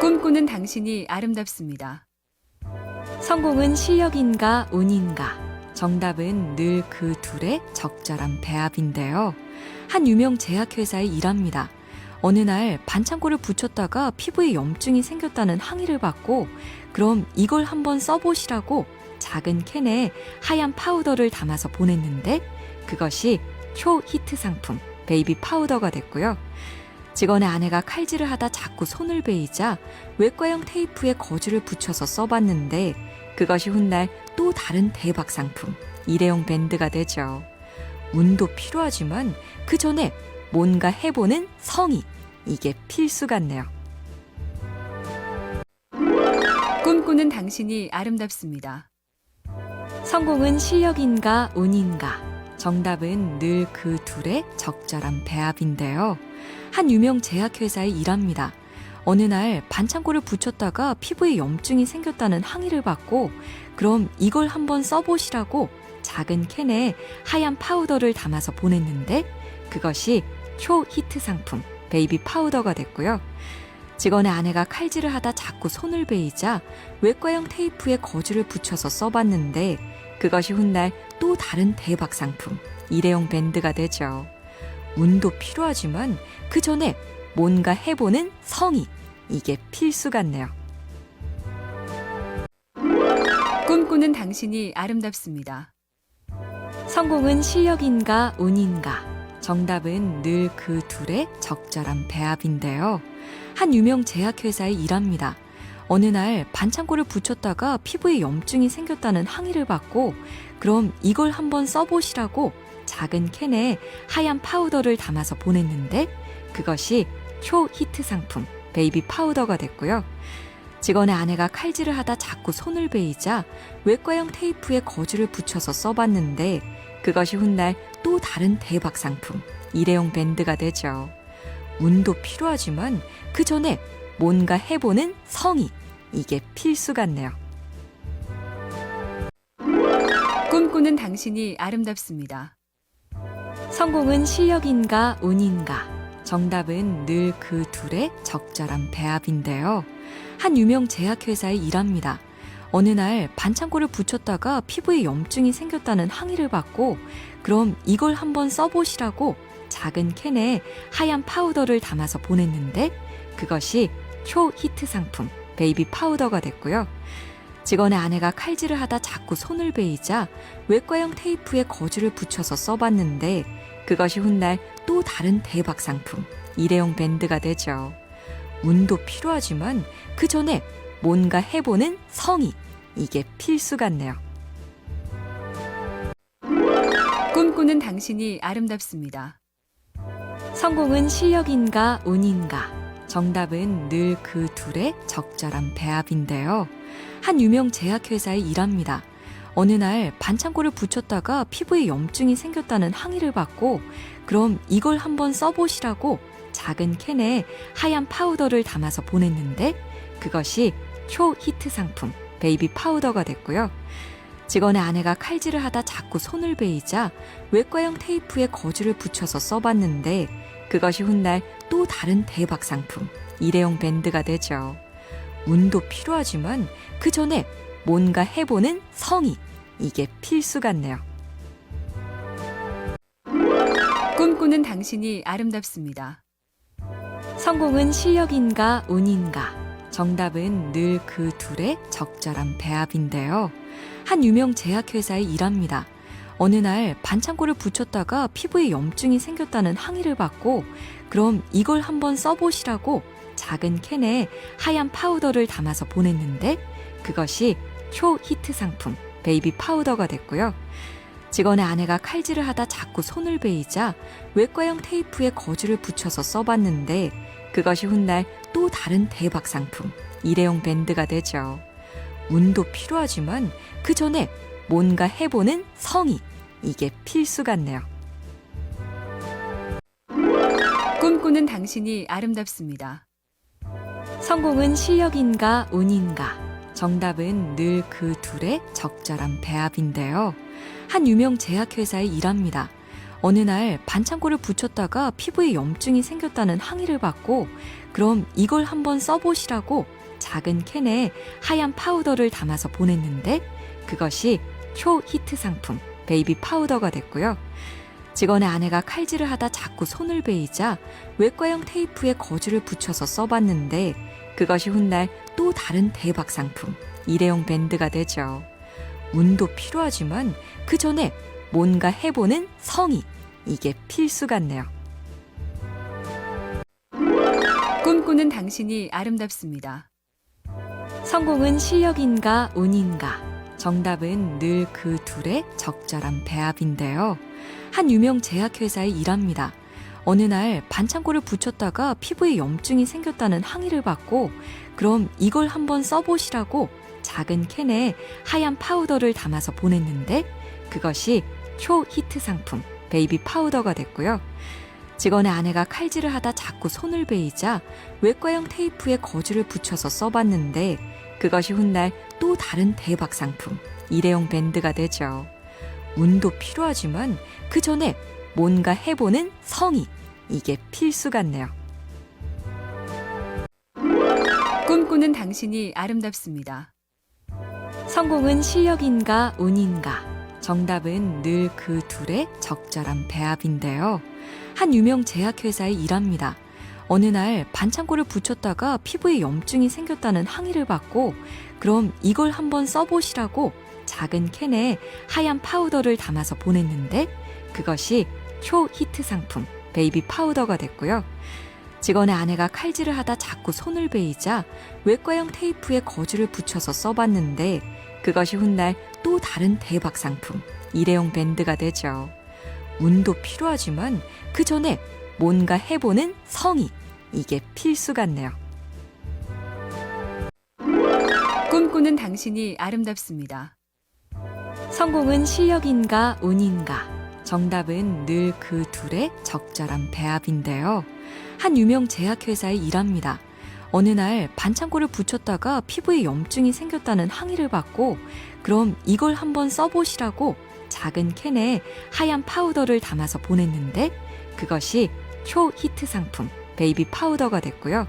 꿈꾸는 당신이 아름답습니다. 성공은 실력인가 운인가? 정답은 늘 그 둘의 적절한 배합인데요. 한 유명 제약회사에 일합니다. 어느 날 반창고를 붙였다가 피부에 염증이 생겼다는 항의를 받고 그럼 이걸 한번 써보시라고 작은 캔에 하얀 파우더를 담아서 보냈는데 그것이 초 히트 상품 베이비 파우더가 됐고요. 직원의 아내가 칼질을 하다 자꾸 손을 베이자 외과형 테이프에 거즈를 붙여서 써봤는데 그것이 훗날 또 다른 대박 상품 일회용 밴드가 되죠. 운도 필요하지만 그 전에 뭔가 해보는 성의 이게 필수 같네요. 꿈꾸는 당신이 아름답습니다. 성공은 실력인가 운인가? 정답은 늘 그 둘의 적절한 배합인데요. 한 유명 제약회사에 일합니다. 어느 날 반창고를 붙였다가 피부에 염증이 생겼다는 항의를 받고 그럼 이걸 한번 써보시라고 작은 캔에 하얀 파우더를 담아서 보냈는데 그것이 초 히트 상품 베이비 파우더가 됐고요. 직원의 아내가 칼질을 하다 자꾸 손을 베이자 외과형 테이프에 거즈를 붙여서 써봤는데 그것이 훗날 또 다른 대박 상품 일회용 밴드가 되죠. 운도 필요하지만 그 전에 뭔가 해보는 성의 이게 필수 같네요. 꿈꾸는 당신이 아름답습니다. 성공은 실력인가 운인가? 정답은 늘 그 둘의 적절한 배합인데요. 한 유명 제약회사에 일합니다. 어느 날 반창고를 붙였다가 피부에 염증이 생겼다는 항의를 받고 그럼 이걸 한번 써보시라고 작은 캔에 하얀 파우더를 담아서 보냈는데 그것이 초 히트 상품 베이비 파우더가 됐고요. 직원의 아내가 칼질을 하다 자꾸 손을 베이자 외과형 테이프에 거즈를 붙여서 써봤는데 그것이 훗날 또 다른 대박 상품 일회용 밴드가 되죠. 운도 필요하지만 그 전에 뭔가 해보는 성의 이게 필수 같네요. 꿈꾸는 당신이 아름답습니다. 성공은 실력인가 운인가? 정답은 늘 그 둘의 적절한 배합인데요. 한 유명 제약회사에 일합니다. 어느 날 반창고를 붙였다가 피부에 염증이 생겼다는 항의를 받고 그럼 이걸 한번 써보시라고 작은 캔에 하얀 파우더를 담아서 보냈는데 그것이 초 히트 상품 베이비 파우더가 됐고요. 직원의 아내가 칼질을 하다 자꾸 손을 베이자 외과형 테이프에 거즈를 붙여서 써봤는데 그것이 훗날 또 다른 대박 상품 일회용 밴드가 되죠. 운도 필요하지만 그 전에 뭔가 해보는 성의 이게 필수 같네요. 꿈꾸는 당신이 아름답습니다. 성공은 실력인가 운인가? 정답은 늘 그 둘의 적절한 배합인데요. 한 유명 제약회사에 일합니다. 어느 날 반창고를 붙였다가 피부에 염증이 생겼다는 항의를 받고 그럼 이걸 한번 써보시라고 작은 캔에 하얀 파우더를 담아서 보냈는데 그것이 초 히트 상품 베이비 파우더가 됐고요. 직원의 아내가 칼질을 하다 자꾸 손을 베이자 외과형 테이프에 거즈를 붙여서 써봤는데 그것이 훗날 또 다른 대박 상품 일회용 밴드가 되죠. 운도 필요하지만 그 전에 뭔가 해보는 성의 이게 필수 같네요. 꿈꾸는 당신이 아름답습니다. 성공은 실력인가 운인가? 정답은 늘 그 둘의 적절한 배합인데요. 한 유명 제약회사에 일합니다. 어느 날 반창고를 붙였다가 피부에 염증이 생겼다는 항의를 받고 그럼 이걸 한번 써보시라고 작은 캔에 하얀 파우더를 담아서 보냈는데 그것이 초 히트 상품 베이비 파우더가 됐고요. 직원의 아내가 칼질을 하다 자꾸 손을 베이자 외과형 테이프에 거즈를 붙여서 써봤는데 그것이 훗날 또 다른 대박 상품 일회용 밴드가 되죠. 운도 필요하지만 그 전에 뭔가 해보는 성의 이게 필수 같네요. 꿈꾸는 당신이 아름답습니다. 성공은 실력인가 운인가? 정답은 늘 그 둘의 적절한 배합인데요. 한 유명 제약회사에 일합니다. 어느 날 반창고를 붙였다가 피부에 염증이 생겼다는 항의를 받고 그럼 이걸 한번 써보시라고 작은 캔에 하얀 파우더를 담아서 보냈는데 그것이 초 히트 상품 베이비 파우더가 됐고요. 직원의 아내가 칼질을 하다 자꾸 손을 베이자 외과형 테이프에 거즈를 붙여서 써봤는데 그것이 훗날 또 다른 대박 상품 일회용 밴드가 되죠. 운도 필요하지만 그 전에 뭔가 해보는 성의 이게 필수 같네요. 꿈꾸는 당신이 아름답습니다. 성공은 실력인가 운인가? 정답은 늘 그 둘의 적절한 배합인데요. 한 유명 제약회사에 일합니다. 어느 날 반창고를 붙였다가 피부에 염증이 생겼다는 항의를 받고 그럼 이걸 한번 써보시라고 작은 캔에 하얀 파우더를 담아서 보냈는데 그것이 초 히트 상품 베이비 파우더가 됐고요. 직원의 아내가 칼질을 하다 자꾸 손을 베이자 외과형 테이프에 거즈를 붙여서 써봤는데 그것이 훗날 또 다른 대박 상품 일회용 밴드가 되죠. 운도 필요하지만 그 전에 뭔가 해보는 성의 이게 필수 같네요. 꿈꾸는 당신이 아름답습니다. 성공은 실력인가 운인가? 정답은 늘 그 둘의 적절한 배합인데요. 한 유명 제약회사에 일합니다. 어느 날 반창고를 붙였다가 피부에 염증이 생겼다는 항의를 받고 그럼 이걸 한번 써보시라고 작은 캔에 하얀 파우더를 담아서 보냈는데 그것이 초 히트 상품 베이비 파우더가 됐고요. 직원의 아내가 칼질을 하다 자꾸 손을 베이자 외과형 테이프에 거즈를 붙여서 써봤는데 그것이 훗날 또 다른 대박 상품 일회용 밴드가 되죠. 운도 필요하지만 그 전에 뭔가 해보는 성의 이게 필수 같네요. 꿈꾸는 당신이 아름답습니다. 성공은 실력인가 운인가? 정답은 늘 그 둘의 적절한 배합인데요. 한 유명 제약회사에 일합니다. 어느 날 반창고를 붙였다가 피부에 염증이 생겼다는 항의를 받고 그럼 이걸 한번 써보시라고 작은 캔에 하얀 파우더를 담아서 보냈는데 그것이 초 히트 상품 베이비 파우더가 됐고요.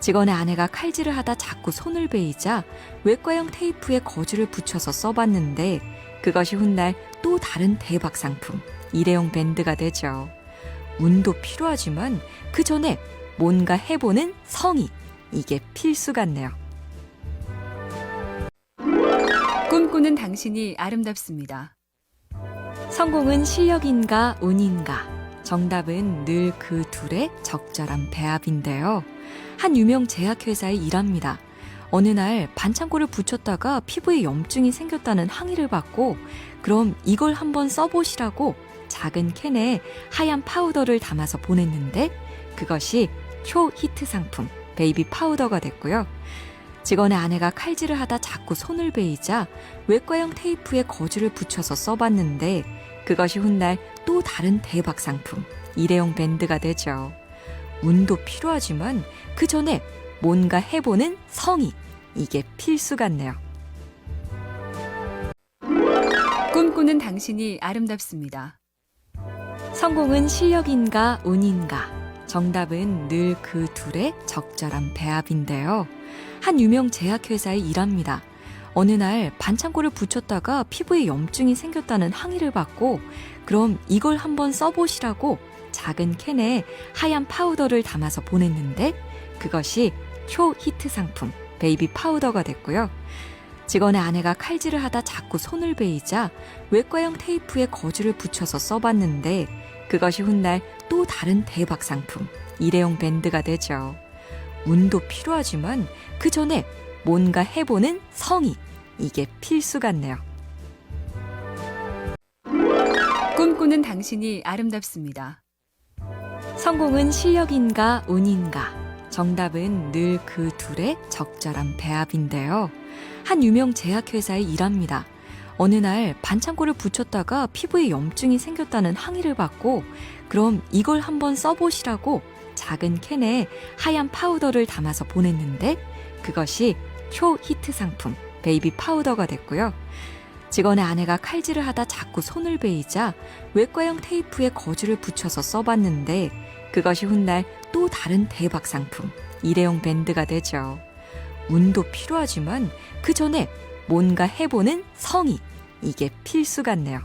직원의 아내가 칼질을 하다 자꾸 손을 베이자 외과형 테이프에 거즈를 붙여서 써봤는데 그것이 훗날 또 다른 대박 상품 일회용 밴드가 되죠. 운도 필요하지만 그 전에 뭔가 해보는 성의 이게 필수 같네요. 꿈꾸는 당신이 아름답습니다. 성공은 실력인가 운인가? 정답은 늘 그 둘의 적절한 배합인데요. 한 유명 제약회사에 일합니다. 어느 날 반창고를 붙였다가 피부에 염증이 생겼다는 항의를 받고 그럼 이걸 한번 써보시라고 작은 캔에 하얀 파우더를 담아서 보냈는데 그것이 초 히트 상품 베이비 파우더가 됐고요. 직원의 아내가 칼질을 하다 자꾸 손을 베이자 외과형 테이프에 거즈를 붙여서 써봤는데 그것이 훗날 또 다른 대박 상품 일회용 밴드가 되죠. 운도 필요하지만 그 전에 뭔가 해보는 성의 이게 필수 같네요. 꿈꾸는 당신이 아름답습니다. 성공은 실력인가 운인가? 정답은 늘 그 둘의 적절한 배합인데요. 한 유명 제약회사에 일합니다. 어느 날 반창고를 붙였다가 피부에 염증이 생겼다는 항의를 받고 그럼 이걸 한번 써보시라고 작은 캔에 하얀 파우더를 담아서 보냈는데 그것이 초 히트 상품 베이비 파우더가 됐고요. 직원의 아내가 칼질을 하다 자꾸 손을 베이자 외과형 테이프에 거즈를 붙여서 써봤는데 그것이 훗날 또 다른 대박 상품 일회용 밴드가 되죠. 운도 필요하지만 그 전에 뭔가 해보는 성의 이게 필수 같네요. 꿈꾸는 당신이 아름답습니다. 성공은 실력인가 운인가? 정답은 늘 그 둘의 적절한 배합인데요. 한 유명 제약회사에 일합니다. 어느 날 반창고를 붙였다가 피부에 염증이 생겼다는 항의를 받고 그럼 이걸 한번 써보시라고 작은 캔에 하얀 파우더를 담아서 보냈는데 그것이 초 히트 상품 베이비 파우더가 됐고요. 직원의 아내가 칼질을 하다 자꾸 손을 베이자 외과형 테이프에 거즈를 붙여서 써봤는데 그것이 훗날 또 다른 대박 상품, 일회용 밴드가 되죠. 운도 필요하지만 그 전에 뭔가 해보는 성의, 이게 필수 같네요.